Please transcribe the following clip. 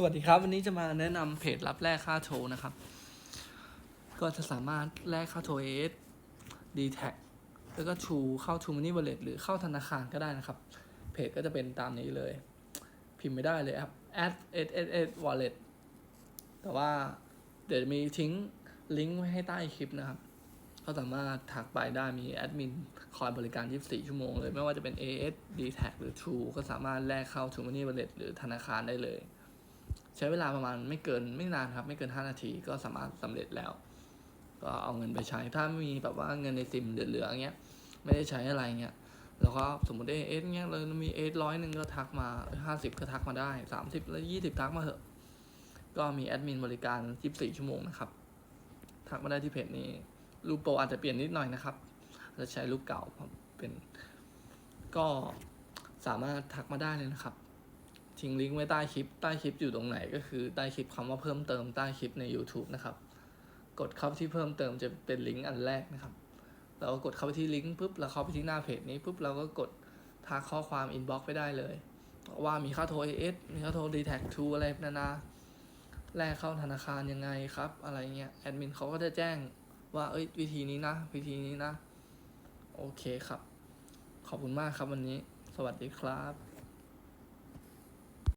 สวัสดีครับ วันนี้จะมาแนะนำเพจรับแลกค่าโทรนะครับ ก็จะสามารถแลกค่าโทรเอสดีแท็แล้วก็ชูเข้าชูมันนี่วอลเล็ตหรือเข้าธนาคารก็ได้นะครับ เพจก็จะเป็นตามนี้เลย พิมพ์ไม่ได้เลยครับ at s s s wallet แต่ว่าเดี๋ยวมีทิ้งลิงก์ไว้ให้ใต้คลิปนะครับ ก็สามารถทักไปได้มีแอดมินคอยบริการ 24 ชั่วโมงเลย ไม่ว่าจะเป็น AS d t a c หรือ True ก็สามารถแลกเข้า True Money Wallet หรือธนาคารได้เลย ใช้เวลาประมาณไม่เกินไม่นานครับ ไม่เกิน 5 นาทีก็สามารถสำเร็จแล้ว ก็เอาเงินไปใช้ถ้ามีแบบว่าเงินในซิมเหลือๆอย่างเงี้ยไม่ได้ใช้อะไรเงี้ยแล้วก็สมมติเอสเงี้ยเรามีเอสร้อยหนึ่งก็ทักมาห้าสิบก็ทักมาได้สามสิบแล้วยี่สิบทักมาเถอะ ก็มีแอดมินบริการยี่สิบสี่ชั่วโมงนะครับ ทักมาได้ที่เพจนี้ รูปโปรอาจจะเปลี่ยนนิดหน่อยนะครับจะใช้รูปเก่าเป็น ก็สามารถทักมาได้เลยนะครับ ทิ้งลิงก์ไว้ใต้คลิป ใต้คลิปอยู่ตรงไหนก็คือใต้คลิปคำว่าเพิ่มเติมใต้คลิปใน YouTube นะครับ กดเข้าที่เพิ่มเติมจะเป็นลิงก์อันแรกนะครับ เราก็กดเข้าไปที่ลิงก์ปุ๊บเราเข้าไปที่หน้าเพจนี้ปุ๊บเราก็กดทักข้อความอินบ็อกซ์ไปได้เลย ว่ามีค่าโทร AS มีค่าโทร d t แท็กทูอะไรนานาแลกเข้าธนาคารยังไงครับ อะไรเงี้ยแอดมินเขาก็จะแจ้งว่าเอ้ยวิธีนี้นะ วิธีนี้นะ โอเคครับ ขอบคุณมากครับวันนี้ สวัสดีครับ